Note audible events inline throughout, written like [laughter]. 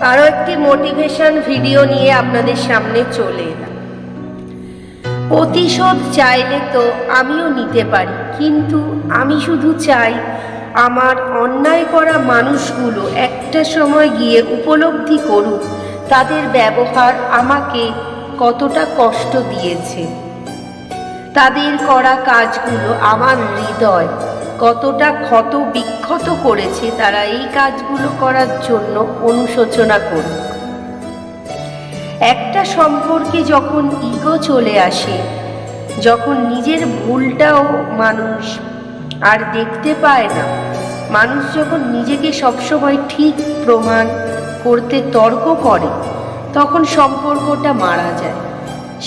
আরও একটি motivation video নিয়ে আপনাদের সামনে চলে এলাম। প্রতিশোধ চাইলে তো আমিও নিতে পারি, কিন্তু আমি শুধু চাই আমার অন্যায় করা মানুষগুলো একটা সময় গিয়ে উপলব্ধি করুক, তাদের ব্যবহার আমাকে কতটা কষ্ট দিয়েছে। তাদের করা কাজগুলো আমার হৃদয় কতটা ক্ষত বিক্ষত করেছে, তারা এই কাজগুলো করার জন্য অনুশোচনা করুক। একটা সম্পর্কে যখন ইগো চলে আসে, যখন নিজের ভুলটাও মানুষ আর দেখতে পায় না, মানুষ যখন নিজেকে সবসময় ঠিক প্রমাণ করতে তর্ক করে, তখন সম্পর্কটা মারা যায়।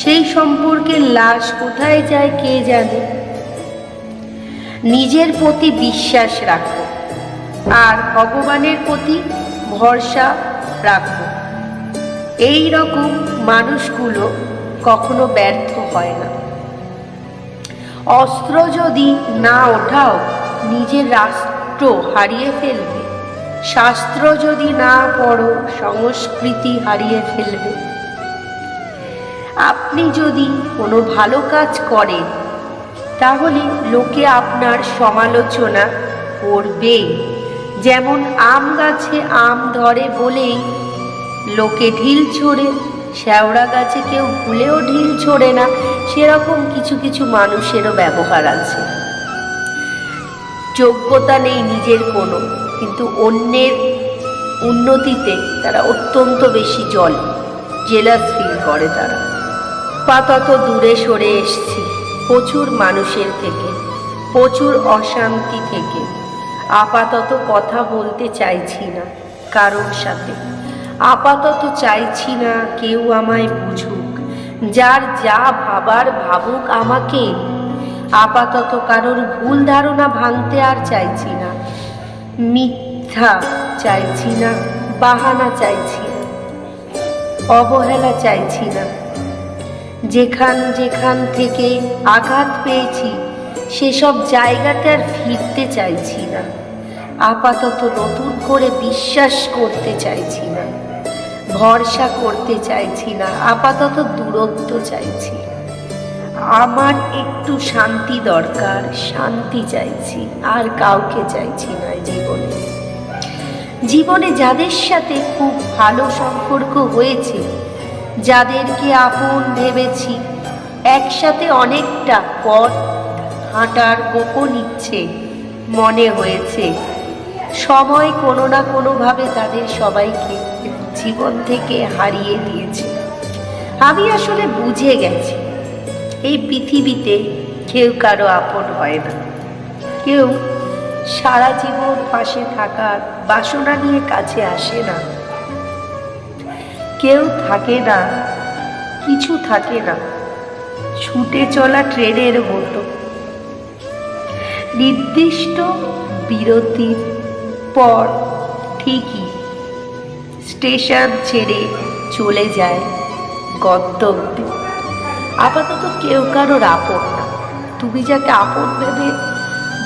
সেই সম্পর্কের লাশ কোথায় যায় কে জানে? নিজের প্রতি বিশ্বাস রাখো। আর ভগবানের প্রতি ভরসা রাখো এই রকম মানুষগুলো কখনো ব্যর্থ হয় না। অস্ত্র যদি না ওঠাও, নিজের রাষ্ট্র হারিয়ে ফেলবে। শাস্ত্র যদি না পড়ো, সংস্কৃতি হারিয়ে ফেলবে। আপনি যদি কোনো ভালো কাজ করেন, তাহলে লোকে আপনার সমালোচনা করবে। যেমন আম গাছে আম ধরে বলেই লোকে ঢিল ছোড়ে, শ্যাওড়া গাছে কেউ ভুলেও ঢিল ছোড়ে না, সেরকম কিছু কিছু মানুষেরও ব্যবহার আছে। যোগ্যতা নেই নিজের কোনো, কিন্তু অন্যের উন্নতিতে তারা অত্যন্ত বেশি জল, জেলাস ফিল করে তারা। আপাতত দূরে সরে এসছি, প্রচুর মানুষের থেকে, প্রচুর অশান্তি থেকে। আপাতত কথা বলতে চাইছি না কারোর সাথে। আপাতত চাইছি না কেউ আমায় বুঝুক। যার যা ভাবার ভাবুক আমাকে। আপাতত কারোর ভুল ধারণা ভাঙতে আর চাইছি না। মিথ্যা চাইছি না, বাহানা চাইছি না, অবহেলা চাইছি না। যেখান যেখান থেকে আঘাত পেয়েছি, সেসব জায়গাতে আর ফিরতে চাইছি না। আপাতত নতুন করে বিশ্বাস করতে চাইছি না, ভরসা করতে চাইছি না, আপাতত দূরত্ব চাইছি। আমার একটু শান্তি দরকার, শান্তি চাইছি, আর কাউকে চাইছি না জীবনে। জীবনে যাদের সাথে খুব ভালো সম্পর্ক হয়েছে, যাদেরকে আপন ভেবেছি, একসাথে অনেকটা পথ হাঁটার গোপন ইচ্ছে মনে হয়েছে। সময় কোনো না কোনোভাবে তাদের সবাইকে জীবন থেকে হারিয়ে দিয়েছে। আমি আসলে বুঝে গেছি, এই পৃথিবীতে কেউ কারও আপন হয় না। কেউ সারা জীবন পাশে থাকার বাসনা নিয়ে কাছে আসে না। কেউ থাকে না, কিছু থাকে না। ছুটে চলা ট্রেনের মতো। নির্দিষ্ট বিরতির পর ঠিকই স্টেশন ছেড়ে চলে যায় গন্তব্যে। আপাতত কেউ কারোর আপন না। তুমি যাকে আপন ভেবে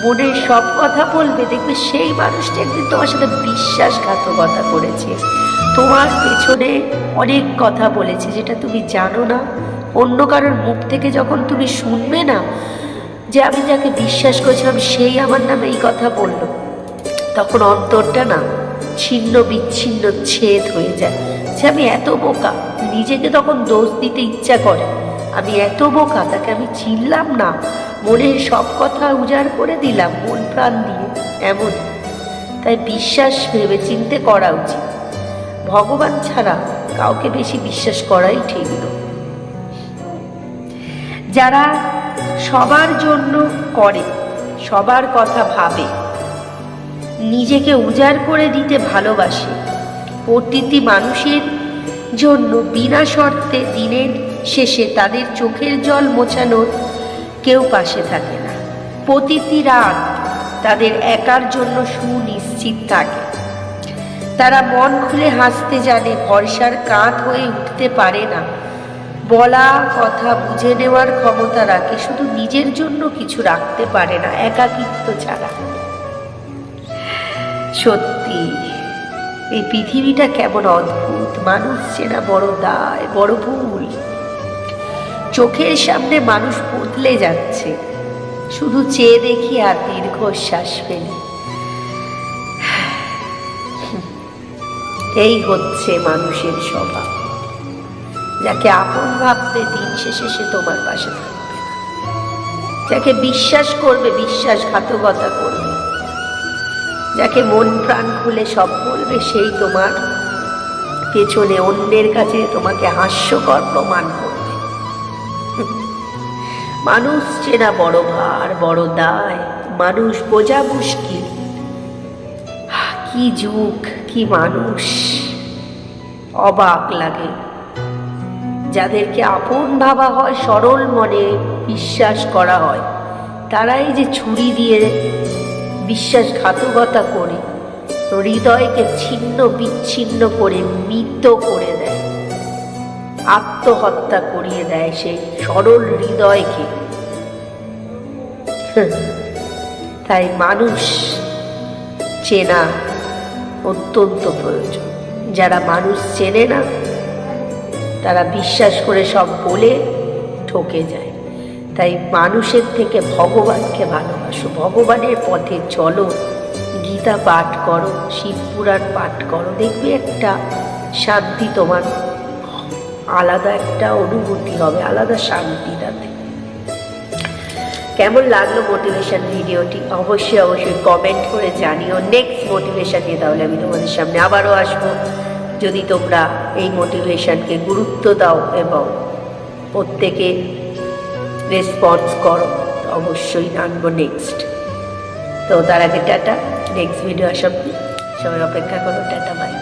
মনের সব কথা বলবে, দেখবে সেই মানুষটা একদিন তোমার সাথে বিশ্বাসঘাতকতা করেছে। তোমার পেছনে অনেক কথা বলেছে যেটা তুমি জানো না। অন্য কারোর মুখ থেকে যখন তুমি শুনবে না যে আমি যাকে বিশ্বাস করেছিলাম, সেই আমার নামে এই কথা বলল। তখন অন্তরটা না ছিন্ন বিচ্ছিন্ন ছেদ হয়ে যায়। যে আমি এত বোকা, নিজেকে তখন দোষ দিতে ইচ্ছা করে। আমি এত বোকা, তাকে আমি চিনলাম না। মনের সব কথা উজাড় করে দিলাম মন প্রাণ দিয়ে, এমন। তাই বিশ্বাস ভেবে চিনতে করা উচিত। ভগবান ছাড়া কাউকে বেশি বিশ্বাস করাই ঠিক নয়। যারা সবার জন্য করে, সবার কথা ভাবে নিজেকে উজাড় করে দিতে ভালোবাসে। প্রতিটি মানুষের জন্য বিনা শর্তে দিনের শেষে তাদের চোখের জল মোছানোর কেউ পাশে থাকে না। প্রতিটি রাত তাদের একার জন্য সুনিশ্চিত থাকে। তারা মন খুলে হাসতে জানে, ভরসার কাঁধ হয়ে উঠতে পারে না। বলা, কথা বুঝে নেওয়ার ক্ষমতা রাখে, শুধু নিজের জন্য কিছু রাখতে পারে না, একাকিত্ব ছাড়া। সত্যি, এই পৃথিবীটা কেমন অদ্ভুত, মানুষ চেনা বড় দায়, বড় ভুল। চোখের সামনে মানুষ বদলে যাচ্ছে, শুধু চেয়ে দেখি আর দীর্ঘশ্বাস ফেলি। [sighs] এই হচ্ছে মানুষের স্বভাব, যাকে আপন ভাববে দিন শেষে সে তোমার পাশে থাকবে যাকে বিশ্বাস করবে, বিশ্বাসঘাতকতা করবে যাকে মন প্রাণ খুলে সব বলবে, সেই তোমার পেছনে অন্যের কাছে তোমাকে হাস্যকর প্রমাণ করবে। [laughs] মানুষ চেনা বড় ভার, বড় দায়, মানুষ বোঝা মুশকিল। [sighs] কি যুগ, কি মানুষ, অবাক লাগে। যাদেরকে আপন ভাবা হয়, সরল মনে বিশ্বাস করা হয়, তারাই যে ছুরি দিয়ে বিশ্বাসঘাতকতা করে হৃদয়কে ছিন্ন বিচ্ছিন্ন করে মৃত করে দেয়। আত্মহত্যা করিয়ে দেয় সেই সরল হৃদয়কে। তাই মানুষ চেনা অত্যন্ত প্রয়োজন। যারা মানুষ চেনে না, তারা বিশ্বাস করে সব বলে ঠকে যায়। তাই মানুষের থেকে ভগবানকে ভালোবাসো। ভগবানের পথে চলো, গীতা পাঠ করো শিবপুরাণ পাঠ করো। দেখবে একটা শান্তি তোমার, আলাদা একটা অনুভূতি হবে, আলাদা শান্তি তাতে। কেমন লাগল মোটিভেশন ভিডিওটি অবশ্যই অবশ্যই কমেন্ট করে জানিও। নেক্সট মোটিভেশন নিয়ে তাহলে আমি তোমাদের সামনে আবারও আসব। যদি তোমরা এই মোটিভেশনকে গুরুত্ব দাও এবং প্রত্যেকে রেসপন্স করো। অবশ্যই আনব নেক্সট তো তার আগে টাটা। নেক্সট ভিডিও আসব। সবাই অপেক্ষা করো। Tata bye